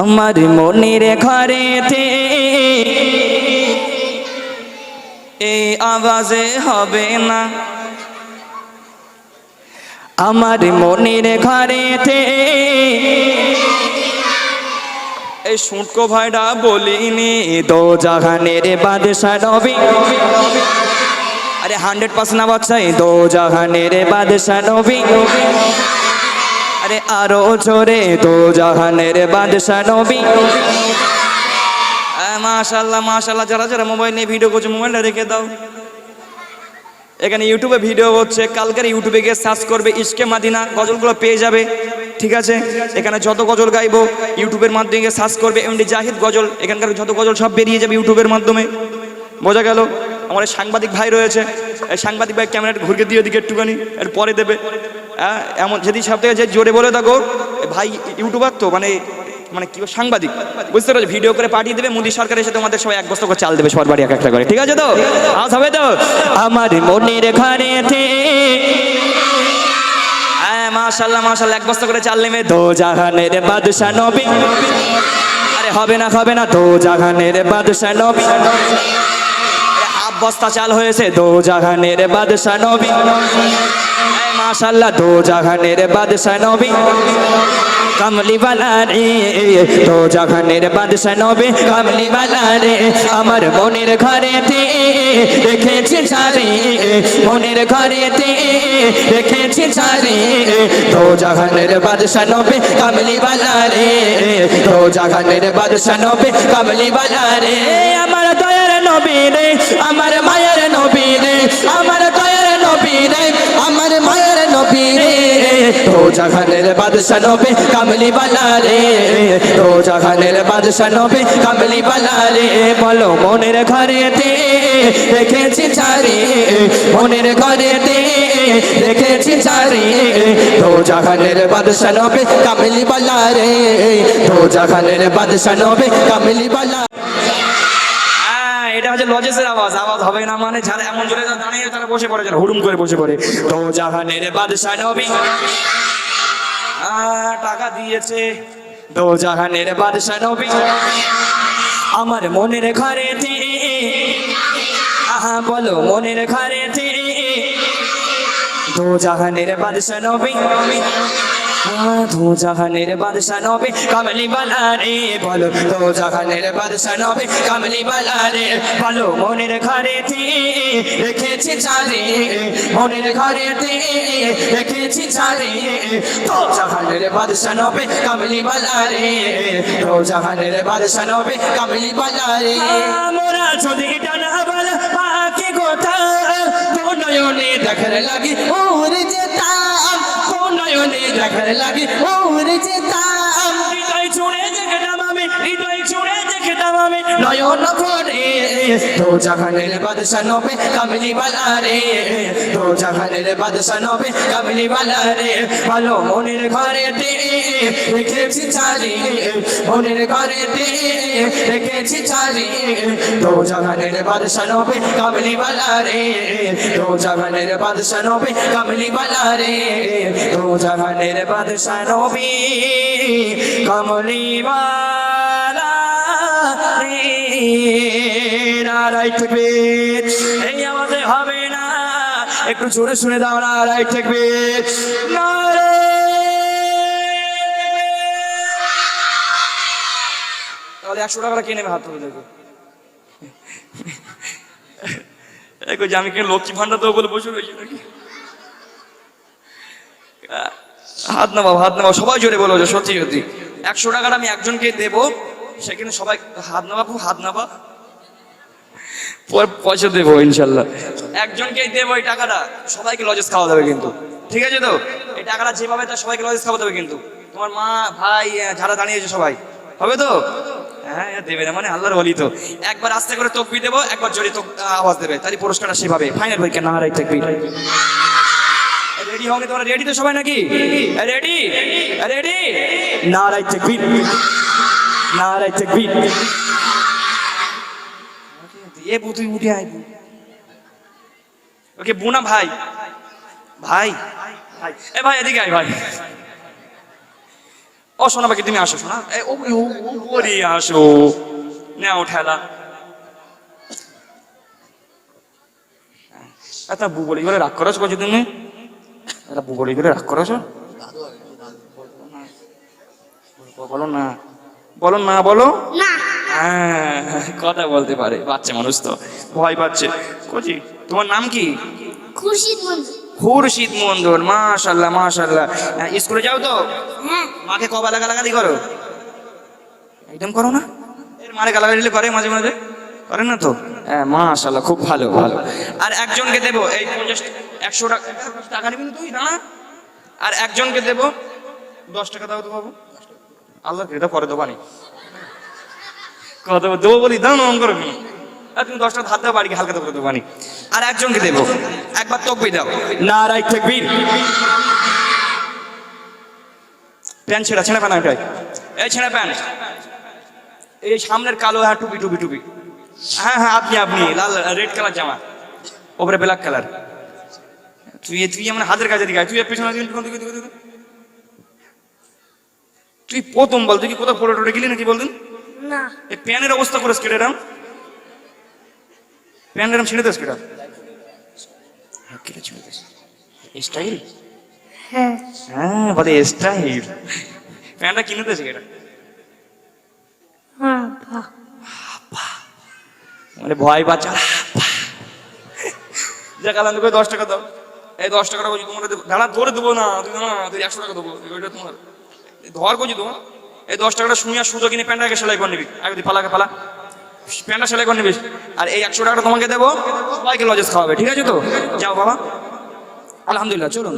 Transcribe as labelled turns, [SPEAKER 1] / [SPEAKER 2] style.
[SPEAKER 1] আমার মনের ঘরেতে এই আওয়াজে হবে না। আমার মনের ঘরেতে এই শুটকো ভাইটা বলিনি দো জাহানের বাদশা নবী। আরে হান্ড্রেড পার্সেন্ট আওয়াজ চাই দো জাহানের বাদশা নবী। আরে আরও জোরে দো জাহানের বাদশা নবী। মাশাল্লাহ মাশাল্লাহ যারা যারা মোবাইল নিয়ে ভিডিও করছে, মোবাইলটা রেখে দাও। এখানে ইউটিউবে ভিডিও হচ্ছে, কালকের ইউটিউবে গিয়ে সার্চ করবে ইসকে মাদিনা, গজলগুলো পেয়ে যাবে, ঠিক আছে? এখানে যত গজল গাইবো ইউটিউবের মাধ্যমে গিয়ে সার্চ করবে এমনি জাহিদ গজল, এখানকার যত গজল সব বেরিয়ে যাবে ইউটিউবের মাধ্যমে। বোঝা গেল? আমার সাংবাদিক ভাই রয়েছে, এই সাংবাদিক ভাই ক্যামেরাটা ঘুরকে দিয়ে দিকে একটুখানি, এর পরে দেবে। হ্যাঁ এমন যদি সব থেকে যে জোরে বলে এ ভাই ইউটিউবার তো মানে মানে কি সাংবাদিক। বুঝতে পারছ? ভিডিও করে পাঠিয়ে দেবে, মোদী সরকার এসে তোমাদের সবাই এক বস্তা করে চাল দেবে, সবার বাড়ি এক একটা করে। ঠিক আছে তো? আজ হবে তো? আমার মনের ঘরেতে হ্যাঁ মাশাল্লাহ মাশাল্লাহ এক বস্তা করে চাল নেবে। দো জাহানের বাদশা নবী। আরে, হবে না হবে না, দো জাহানের বাদশা নবী। হাফ বস্তা চাল হয়েছে, দো জাহানের বাদশা নবী। মাশাল্লাহ দো জাহানের বাদশা নবী। কামলি বালা রে দো জাহানের বাদশা নবী কামলি বালা রে আমার মনের ঘরেতে রেখেছি ছাড়ে মনের ঘরেতে রেখেছি ছাড়ে দো জাহানের বাদশা নবী কামলি বালা রে দো জাহানের বাদশা নবী কামলি বালা রে আমার দয়ার নবী রে, আমার মায়ের নবী রে, আমার মায়ের নবী রে তো জাহানের বাদশা নবে, কামলি বালা রে। তো জাহানের বাদশা নবে, কামলি বালা রে। বলো মনের ঘরেতে রেখেছি চারি, মনের ঘরেতে রেখেছি চারি। তো জাহানের বাদশা নবে, কামলি বালা রে। তো জাহানের বাদশা নবে, কামলি বালা এটা হচ্ছে লজেসের আওয়াজ আওয়াজ হবে না মানে যারা এমন জোরে দাঁড়িয়ে তারা বসে পড়ে, যারা হুড়ুম করে বসে পড়ে। তো জাহানের বাদশাহ নবী। টাকা দিয়েছে। তো জাহানের বাদশাহ নবী। আমার মনের ঘরে আহা, বলো, মনের ঘরে দো জাহানের বাদশাহ নবী। দো জাহানের বাদশাহ নবী, কামলি বালা রে বলো। দো জাহানের বাদশাহ নবী, কামলি বালা রে বলো। মনের ঘরে রেখেছি চারে মনের ঘরে রেখেছি চারে দো জাহানের বাদশাহ নবী, কামলি বালা রে দো জাহানের বাদশাহ নবী, কামলি বালা রে মোরা যদি টানা বল পাখি গোটা তো নয়নে দেখার লাগে, ওরে কোন নয়নে দেখার লাগে ওরে যেতাম হৃদয় নয়ন ভরে তো জাহানের বাদশা নবে কামলি বালা রে তো জাহানের বাদশা নবে কামলি বালা রে ভালো মনের ঘরে রেখেছি চারি মনের ঘরে রেখেছি চারি তো জাহানের বাদশা নবে কামলি বালা রে তো জাহানের বাদশা নবে কামলি বালা রে তো জাহানের বাদশা নবে কামলি বালা নারাই থাকবে এই আমাদের হবে না। একটু জোরে শুনে দাও নারাই থাকবে নারে তাহলে একশো টাকা কিনে হাত তুলে দেখো? দেখো যে আমি কি লক্ষ্মী ভান্ডার দেবো বলে বসে রয়েছি নাকি? হাত নামাও হাত নামাও, সবাই জোরে বলো সত্যি সত্যি। একশো টাকাটা আমি একজনকে দেবো। সেখানে সবাই হাত নামাবো হাত পর পয়সা দেবো ইনশাল্লাহ। একজনকেই দেবো এই টাকাটা, সবাইকে লজেস খাওয়া দেবে কিন্তু। ঠিক আছে তো? এই টাকাটা যেভাবে তার সবাইকে লজেস খাওয়া দেবে কিন্তু। তোমার মা, ভাই যারা দাঁড়িয়েছে সবাই। হবে তো? হ্যাঁ দেবে না মানে আল্লাহর বলি তো। একবার আস্তে করে তকবি দেবো, একবার জোরে তো আওয়াজ দেবে। তাহলে পুরস্কারটা সেভাবে ফাইনাল পরীক্ষা না হারাই থাকবি। রেডি হবে তোমরা রেডি তো সবাই নাকি? রেডি রেডি নারাই থাকবি। নারাই থাকবি এ বু তুই উঠে আয় ওকে বুনা ভাই। ভাই? এ ভাই এদিকে আয় ভাই। ও শোনা বাকি তুমি আসো শোনা এ, ও ও, ও, উপরে আসো। নাও ঠেলা। আচ্ছা বুবলি বলে রাগ করেছ করছ তুমি? এটা বুবলি বলে রাগ করেছ? বলো না। বলো না বলো? হ্যাঁ কথা বলতে পারে বাচ্চা মানুষ তো ভয় পাচ্ছে। কচি তোমার নাম কি?
[SPEAKER 2] খুরশিদ মন্দির
[SPEAKER 1] খুরশিদ মন্ডল মাশাল্লাহ মাশাল্লাহ। হ্যাঁ, স্কুলে যাও তো?
[SPEAKER 2] হ্যাঁ।
[SPEAKER 1] মাকে কবা লাগালাগালি করো। একদম করো না? এর মারে গালাগালি করে মাঝে মাঝে। করে না তো? হ্যাঁ মাশাল্লাহ খুব ভালো ভালো। আর একজনকে দেবো এই পঞ্চাশ একশো টাকা টাকা নিবি তুই না আর একজনকে দেবো দশ টাকা দাও তো বাবু। আল্লাহ এটা পরে দেবো নি কত দেবো? বলি না অঙ্ক রকম আর তুমি দশটা হাত দাও বাড়ি হালকা দেবো দেবো নি আর একজনকে দেবো। একবার তকবি দাও। নারাই থাকবির প্যান্ট ছেঁড়া ছেঁড়া প্যান্ট ওটাই এই ছেঁড়া প্যান্ট এই সামনের কালো হ্যাঁ টুপি টুপি টুপি। হ্যাঁ হ্যাঁ আপনি আপনি। লাল, রেড কালার জামা। ওপরে ব্ল্যাক কালার। তুই তুই আমার হাতের কাছে দিকে তুই পেছনে তুই প্রথম বল তুই কি কোথাও পড়ে টোটে গেলি নাকি বলদিন?
[SPEAKER 2] না।
[SPEAKER 1] এই প্যানের অবস্থা করে স্কেট এরাম প্যান এরাম ছেড়ে দেস কেটা কেটে ছেড়ে স্টাইল
[SPEAKER 2] হ্যাঁ।
[SPEAKER 1] হ্যাঁ বলে স্টাইল প্যান্টটা কিনে দিয়েছে কেটা মানে ভয় পাচ্ছে দেখ আলাদা করে দশ টাকা দাও। এই দশ টাকাটা তোমার দাঁড়া ধরে দেবো না তুই না তুই একশো টাকা দেবো। ওইটা তোমার। ধর করছি তোমার এই দশ টাকাটা শুনিয়া সুতো কিনে প্যান্টটাকে সেলাই করে নিবি। আগে পালাকে পালা। প্যান্টটা সেলাই করে নিবি। আর এই একশো টাকাটা তোমাকে দেবো, সবাইকে লজেস খাওয়াবে। ঠিক আছে তো? যাও বাবা। আলহামদুলিল্লাহ, চলুন।